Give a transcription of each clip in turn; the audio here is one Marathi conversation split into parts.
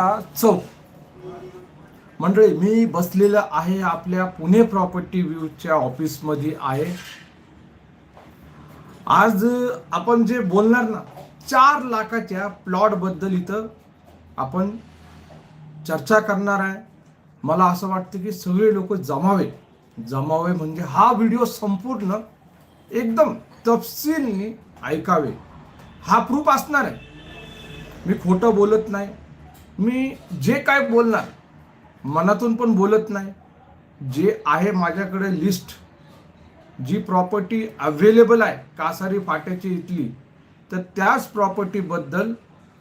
फाटा चौक. मंडळी मी बसलेलं आहे आपल्या पुणे प्रॉपर्टी व्ह्यूच्या ऑफिसमध्ये आहे. आज आपण जे बोलणार ना चार लाखाच्या प्लॉटबद्दल इथं आपण चर्चा करणार आहे. मला असं वाटतं की सगळे लोक जमावे. जमावे म्हणजे हा व्हिडिओ संपूर्ण एकदम तपशीलने ऐकावे. हा प्रूफ असणार आहे. मी खोटं बोलत नाही. मी जे काय बोलणार मनातून पण बोलत नाही. जे आहे माझ्याकडे लिस्ट जी प्रॉपर्टी अवेलेबल आहे कासारी फाट्याची इथली तर त्याच प्रॉपर्टीबद्दल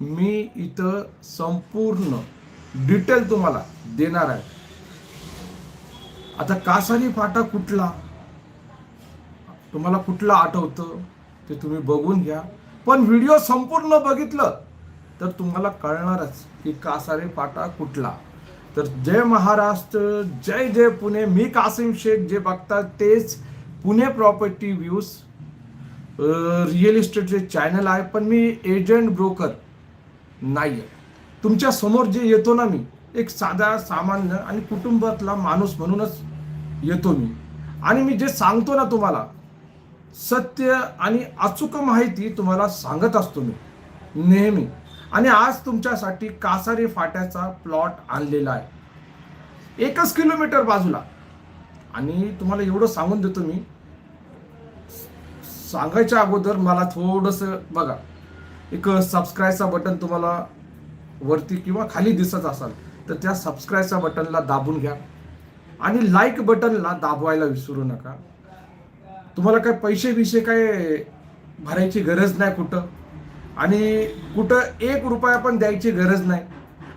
मी इथं संपूर्ण डिटेल तुम्हाला देणार आहे. आता कासारी फाटा कुठला? तुम्हाला कुठला आठवतं ते तुम्ही बघून घ्या. पण व्हिडिओ संपूर्ण बघितलं तर तुम्हाला कळणारच की कासारे फाटा कुठला. तर जय महाराष्ट्र जय जय पुणे. मी कासिम शेख जे बघतात तेच पुणे प्रॉपर्टी व्ह्यूज रिअल इस्टेटचे चॅनल आहे पण मी एजंट ब्रोकर नाही आहे तुमच्यासमोर जे येतो ना मी एक साधा सामान्य आणि कुटुंबातला माणूस म्हणूनच येतो मी. आणि मी जे सांगतो ना तुम्हाला सत्य आणि अचूक माहिती तुम्हाला सांगत असतो मी नेहमी. आणि आज तुमच्यासाठी कासारी फाट्याचा प्लॉट आणलेला आहे. एकच किलोमीटर बाजूला. आणि तुम्हाला एवढं सांगून देतो मी. सांगायच्या अगोदर मला थोडंसं बघा. एक सबस्क्राईबचा बटन तुम्हाला वरती किंवा खाली दिसत असाल तर त्या सबस्क्राईबच्या बटनला दाबून घ्या. आणि लाईक बटनला दाबवायला विसरू नका. तुम्हाला काय पैसे बिशे काय भरायची गरज नाही कुठं? आणि कुठं एक रुपया पण द्यायची गरज नाही.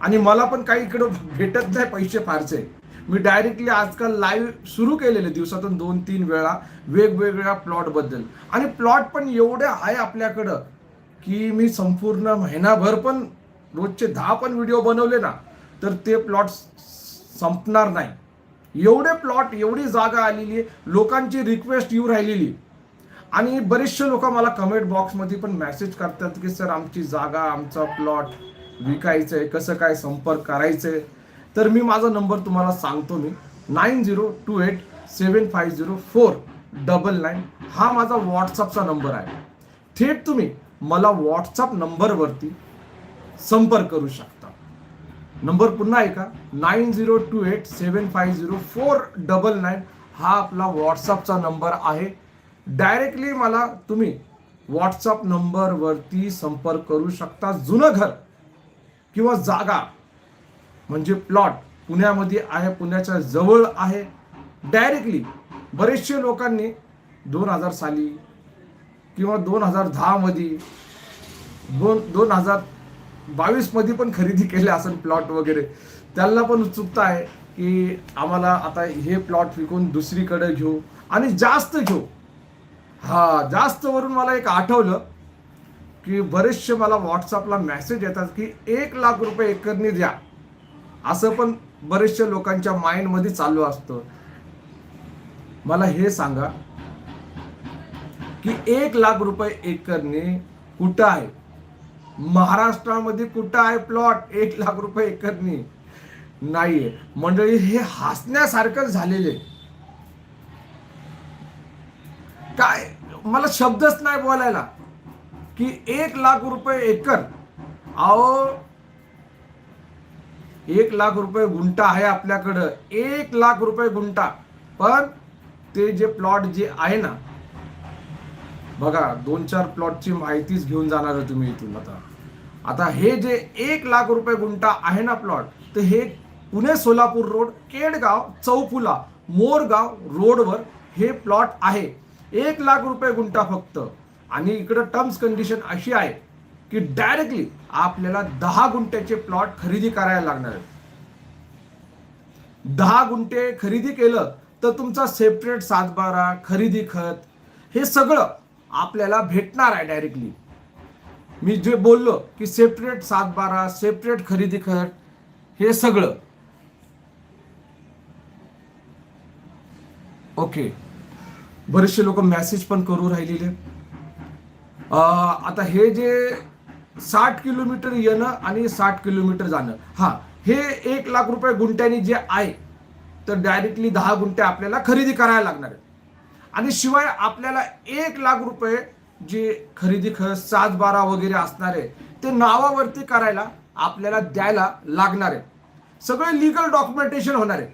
आणि मला पण काही इकडं भेटत नाही पैसे फारसे. मी डायरेक्टली आजकाल लाईव्ह सुरू केलेले दिवसातून दोन तीन वेळा वेगवेगळ्या प्लॉटबद्दल आणि प्लॉट पण एवढे आहे आपल्याकडं की मी संपूर्ण महिनाभर पण रोजचे दहा पण व्हिडिओ बनवले ना तर ते प्लॉट संपणार नाही. एवढे प्लॉट एवढी जागा आलेली आहे लोकांची रिक्वेस्ट येऊ राहिलेली आणि बरेचसे लोक मला कमेंट बॉक्समध्ये पण मेसेज करतात की सर आमची जागा आमचा प्लॉट विकायचं आहे कसं काय संपर्क करायचं आहे तर मी माझा नंबर तुम्हाला सांगतो मी. Nine zero two eight seven five zero four double nine हा माझा व्हॉट्सअपचा नंबर आहे. थेट तुम्ही मला व्हॉट्सअप नंबरवरती संपर्क करू शकता. नंबर पुन्हा ऐका. Nine zero two eight seven five zero four double nine हा आपला व्हॉट्सअपचा नंबर आहे. डायरेक्टली मला तुम्ही व्हॉट्सअप नंबरवरती संपर्क करू शकता. जुनं घर किंवा जागा म्हणजे प्लॉट पुण्यामध्ये आहे पुण्याच्या जवळ आहे. डायरेक्टली बरेचसे लोकांनी दोन हजार साली किंवा दोन हजार दहामध्ये दोन दोन हजार बावीसमध्ये पण खरेदी केले असेल प्लॉट वगैरे. त्यांना पण उत्सुकता आहे की आम्हाला आता हे प्लॉट विकून दुसरीकडे घेऊ आणि जास्त घेऊ. हा जास्त वरून मला एक आठवलं की बरेचसे मला व्हॉट्सअपला मेसेज येतात की एक लाख रुपये एकरनी द्या. असं पण बरेचशा लोकांच्या माइंडमध्ये चालू असतं. मला हे सांगा की एक लाख रुपये एकरने कुठं आहे? महाराष्ट्रामध्ये कुठं आहे प्लॉट एक लाख रुपये एकरनी नाहीये. मंडळी हे हसण्यासारखं झालेले काय? मला शब्दच नाही बोलायला. की एक लाख रुपये एकर. अहो एक लाख रुपये गुंठा आहे आपल्याकडं. एक लाख रुपये गुंठा. पण ते जे प्लॉट जे आहे ना बघा दोन चार प्लॉटची माहितीच घेऊन जाणार आहे तुम्ही इथून आता. आता हे जे एक लाख रुपये गुंठा आहे ना प्लॉट तर हे पुणे सोलापूर रोड केडगाव चौफुला मोरगाव रोडवर हे प्लॉट आहे. एक लाख रुपये गुंठा फक्त. आणि इकडं टर्म्स कंडिशन अशी आहे की डायरेक्टली आपल्याला दहा गुंठ्याचे प्लॉट खरेदी करायला लागणार आहे दहा गुंठे खरेदी केलं तर तुमचा सेपरेट सातबारा खरेदी खत हे सगळं आपल्याला भेटणार आहे डायरेक्टली मी जे बोललो की सेपरेट सातबारा सेपरेट खरेदी खत हे सगळं. ओके बरेचसे लोक मेसेज पण करू राहिलेले. आता हे जे साठ किलोमीटर येणं आणि साठ किलोमीटर जाणं हा हे एक लाख रुपये गुंठ्यानी जे आहे तर डायरेक्टली दहा गुंठे आपल्याला खरेदी करायला लागणार आहे आणि शिवाय आपल्याला एक लाख रुपये जे खरेदी खर्च सात बारा वगैरे असणार आहे ते नावावरती करायला आपल्याला द्यायला लागणार आहे सगळे लिगल डॉक्युमेंटेशन होणार आहे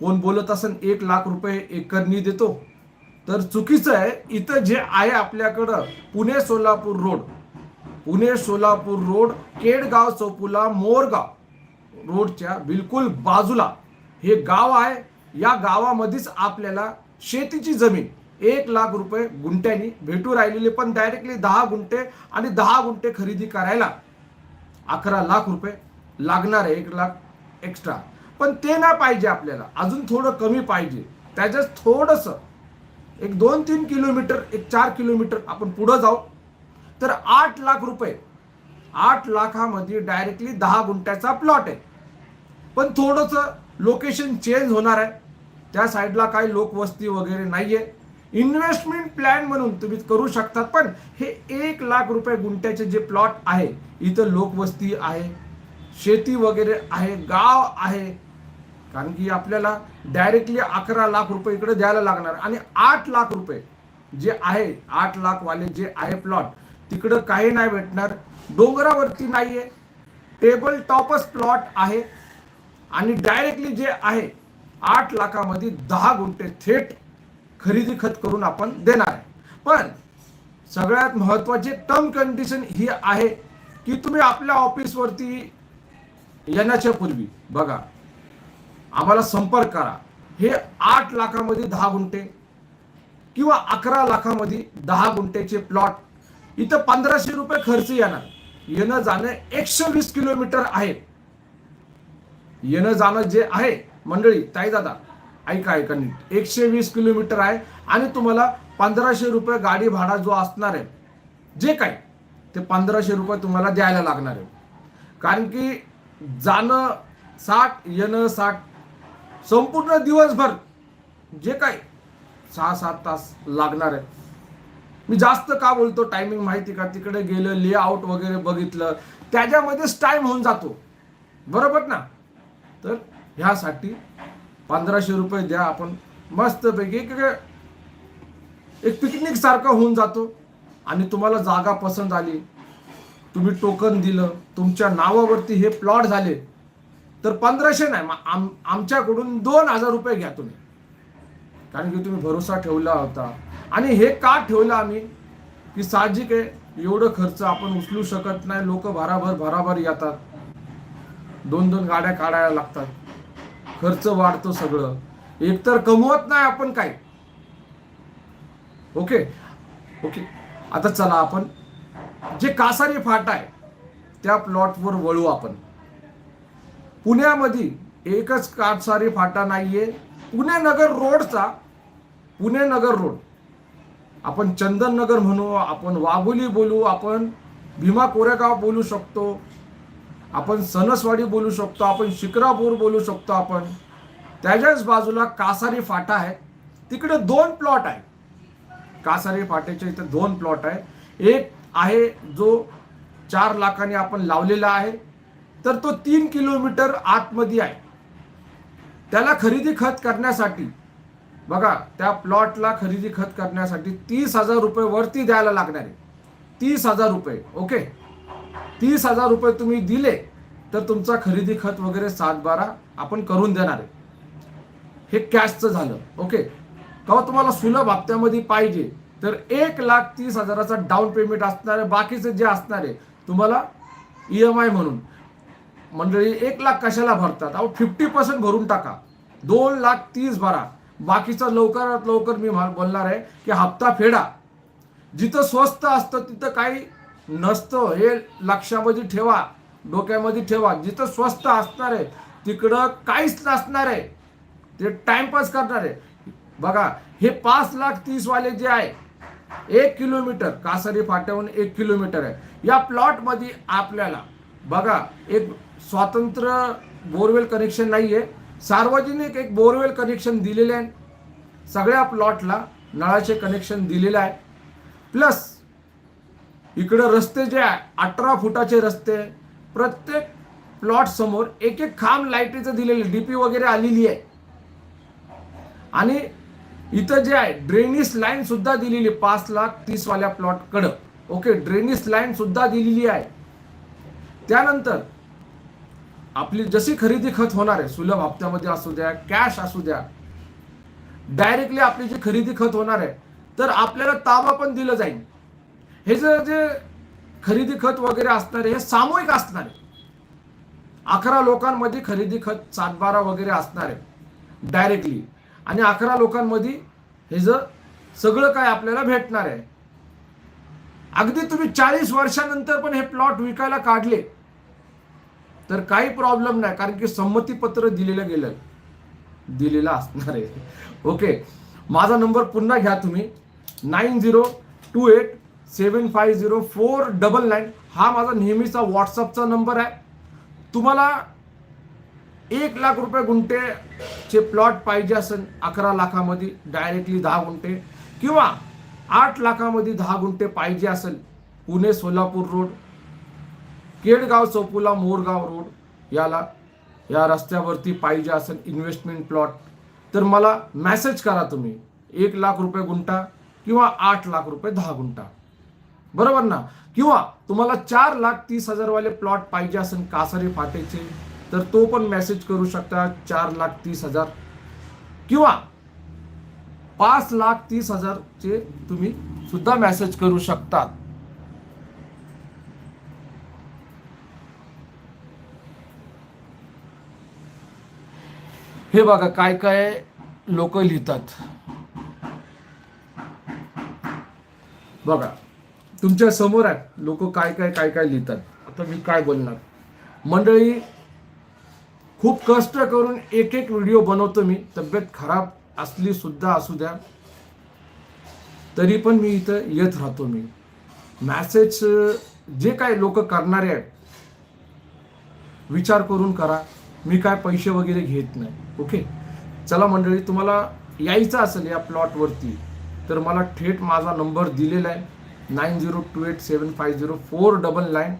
कोण बोलत असेल एक लाख रुपये एकरनी देतो तर चुकीचं आहे इथं जे आहे आपल्याकडं पुणे सोलापूर रोड. पुणे सोलापूर रोड केडगाव चौपुला मोरगाव रोडच्या बिलकुल बाजूला. हे गाव आहे या गावामध्येच आपल्याला शेतीची जमीन एक लाख रुपये गुंठ्यानी भेटू राहिलेली पण डायरेक्टली दहा गुंठे आणि दहा गुंठे खरेदी करायला अकरा लाख रुपये लागणार आहे एक लाख एक्स्ट्रा पण ते नाही पाहिजे आपल्याला. अजून थोडं कमी पाहिजे. त्याच्यात थोडंसं एक दोन तीन किलोमीटर एक चार किलोमीटर आपण पुढं जाऊ. तर आठ लाख रुपये. आठ लाखामध्ये डायरेक्टली दहा गुंठ्याचा प्लॉट आहे. पण थोडंसं लोकेशन चेंज होणार आहे. त्या साईडला काही लोकवस्ती वगैरे नाही आहे इन्व्हेस्टमेंट प्लॅन म्हणून तुम्ही करू शकतात पण हे एक लाख रुपये गुंठ्याचे जे प्लॉट आहे इथं लोकवस्ती आहे शेती वगैरे आहे गाव आहे कारण की आपल्याला डायरेक्टली अकरा लाख रुपये इकडे द्यायला लागणार. आणि आठ लाख रुपये जे आहे आठ लाख वाले जे आहे प्लॉट तिकडं काही नाही भेटणार. डोंगरावरती नाहीये. टेबल टॉपच प्लॉट आहे. आणि डायरेक्टली जे आहे आठ लाखामध्ये दहा गुंठे थेट खरेदी खत करून आपण देणार आहे. पण सगळ्यात महत्वाची टर्म कंडिशन ही आहे की तुम्ही आपल्या ऑफिसवरती येण्याच्या पूर्वी बघा आम्हाला संपर्क करा. हे आठ लाखामध्ये दहा गुंठे किंवा अकरा लाखामध्ये दहा गुंठेचे प्लॉट. इथं पंधराशे रुपये खर्च येणार. येणं जाणं एकशे वीस किलोमीटर आहे. येणं जाणं जे आहे मंडळी ताई दादा ऐका ऐका नीट. एकशे वीस किलोमीटर आहे आणि तुम्हाला पंधराशे रुपये गाडी भाडा जो असणार आहे जे काही ते पंधराशे रुपये तुम्हाला द्यायला लागणार आहे. कारण की जाणं साठ येणं साठ संपूर्ण दिवसभर जे काही सहा सात तास लागणार आहे. मी जास्त का बोलतो? टायमिंग माहिती का? तिकडे गेलं लेआउट वगैरे बघितलं त्याच्यामध्येच टाईम होऊन जातो. बरोबर ना? तर ह्यासाठी पंधराशे रुपये द्या आपण. मस्तपैकी एक एक पिकनिक सारखं होऊन जातो. आणि तुम्हाला जागा पसंत आली. तुम्ही टोकन दिलं तुमच्या नावावरती हे प्लॉट झाले. तर पंधराशे नाही मग आम आमच्याकडून दोन हजार रुपये घ्या तुम्ही. कारण की तुम्ही भरोसा ठेवला होता. आणि हे का ठेवलं आम्ही? की साहजिक आहे एवढं खर्च आपण उचलू शकत नाही लोक भराभर भराभर येतात. दोन दोन गाड्या काढायला लागतात. खर्च वाढतो सगळं. एकतर कमवत नाही आपण काय ओके? ओके. आता चला आपण. जे कासारी फाटा आहे त्या प्लॉटवर वळू आपण. पुण्यामध्ये एकच कासारी फाटा नाहीये. पुणे नगर रोडचा पुणे नगर रोड. आपण चंदन नगर म्हणू आपण वाघोली बोलू आपण भीमा कोरेगाव बोलू शकतो. आपण सणसवाडी बोलू शकतो आपण शिक्रापूर बोलू शकतो आपण. त्याच्याच बाजूला कासारी फाटा आहे. तिकडे दोन प्लॉट आहे. कासारी फाट्याच्या इथे दोन प्लॉट आहे. एक आहे जो चार लाखाने आपण लावलेला आहे. तर तो तीन किलोमीटर आतमध्ये आहे. त्याला खरेदी खत करण्यासाठी बघा त्या प्लॉटला खरेदी खत करण्यासाठी तीस हजार रुपये वरती द्यायला लागणार आहे. तीस हजार रुपये ओके? तीस हजार रुपये तुम्ही दिले तर तुमचा खरेदी खत वगैरे सात बारा आपण करून देणार आहे. हे कॅशचं झालं ओके? तेव्हा तुम्हाला सुलभ हप्त्यामध्ये पाहिजे तर एक लाख तीस हजाराचा डाऊन पेमेंट असणार आहे बाकीचे जे असणार आहे तुम्हाला ई एम आय म्हणून. मंडळी एक लाख कशाला भरतात? अहो फिफ्टी पर्सेंट भरून टाका. दोन लाख तीस भरा. बाकीचा लवकरात लवकर मी बोलणार आहे की हप्ता फेडा. जिथं स्वस्त असतं तिथं काही नसतं. हे लक्षामध्ये ठेवा. डोक्यामध्ये ठेवा. जिथं स्वस्त असणार आहे तिकडं काहीच नसणार आहे. ते टाइमपास करणार आहे. बघा हे पाच लाख तीसवाले जे आहे एक किलोमीटर कासारी फाट्याहून एक किलोमीटर आहे. या प्लॉटमध्ये आपल्याला बघा एक स्वातंत्र्य बोरवेल कनेक्शन नाही आहे सार्वजनिक एक बोरवेल कनेक्शन दिलेले आहे. सगळ्या प्लॉटला नळाचे कनेक्शन दिलेलं आहे. प्लस इकडं रस्ते जे आहे अठरा फुटाचे रस्ते प्रत्येक प्लॉट समोर एक एक खांब लाईटीचं दिलेलं डीपी वगैरे आलेली आहे. आणि इथं जे आहे ड्रेनेज लाईन सुद्धा दिलेली आहे, पाच लाख तीसवाल्या प्लॉटकडं प्लॉट ओके ड्रेनेज लाईन सुद्धा दिलेली आहे. त्यानंतर आपली जशी खरेदी खत होणार आहे सुलभ हप्त्यामध्ये असू द्या कॅश असू द्या डायरेक्टली आपली जी खरेदी खत होणार आहे तर आपल्याला ताबा पण दिलं जाईल. हे जे जे खरेदी खत वगैरे असणार आहे हे सामूहिक असणार आहे. अकरा लोकांमध्ये खरेदी खत सातबारा वगैरे असणार आहे डायरेक्टली आणि अकरा लोकांमध्ये हे जर सगळं काय आपल्याला भेटणार आहे. अगदी तुम्ही चाळीस वर्षानंतर पण हे प्लॉट विकायला काढले तर काही प्रॉब्लेम नाही कारण की संमतीपत्र दिलेलं गेलं. दिलेलं असणार आहे. ओके माझा नंबर पुन्हा घ्या तुम्ही. Nine zero two eight seven five zero four double nine हा माझा नेहमीचा व्हॉट्सअपचा नंबर आहे. तुम्हाला एक लाख रुपये गुंठेचे प्लॉट पाहिजे असेल अकरा लाखामध्ये डायरेक्टली दहा गुंठे. किंवा आठ लाखामध्ये दहा गुंठे पाहिजे असेल पुणे सोलापूर रोड केडगाव चौपुला मोरगाव रोड याला या रस्त्यावरती पाहिजे असेल इन्व्हेस्टमेंट प्लॉट तर मला मॅसेज करा तुम्ही. एक लाख रुपये गुंठा किंवा आठ लाख रुपये दहा गुंठा. बरोबर ना? किंवा तुम्हाला चार लाख तीस हजारवाले प्लॉट पाहिजे असेल कासारे फाटेचे तर तो पण मेसेज करू शकता चार लाख तीस हजार. किंवा पाच लाख तीस हजारचे तुम्ही सुद्धा मेसेज करू शकतात. हे बघा काय काय लोक लिहितात. बघा तुमच्यासमोर आहे लोक काय काय काय काय लिहितात. आता मी काय बोलणार? मंडळी खूप कष्ट करून एक एक व्हिडिओ बनवतो मी. तब्येत खराब असली सुद्धा असू द्या. तरी पण मी इथं येत राहतो मी. मॅसेज जे काय लोक करणारे आहेत विचार करून करा. मी काय पैसे वगैरे घेत नाही. ओके चला मंडळी तुम्हाला यायचं असेल या प्लॉटवरती तर मला थेट माझा नंबर दिलेला आहे. Nine zero two eight seven five zero four double nine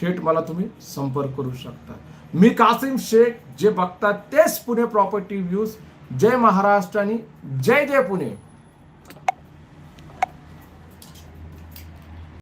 थेट मला तुम्ही संपर्क करू शकता. मी कासिम शेख जे बघतात तेच पुणे प्रॉपर्टी व्ह्यूज जय महाराष्ट्र आणि जय जय पुणे.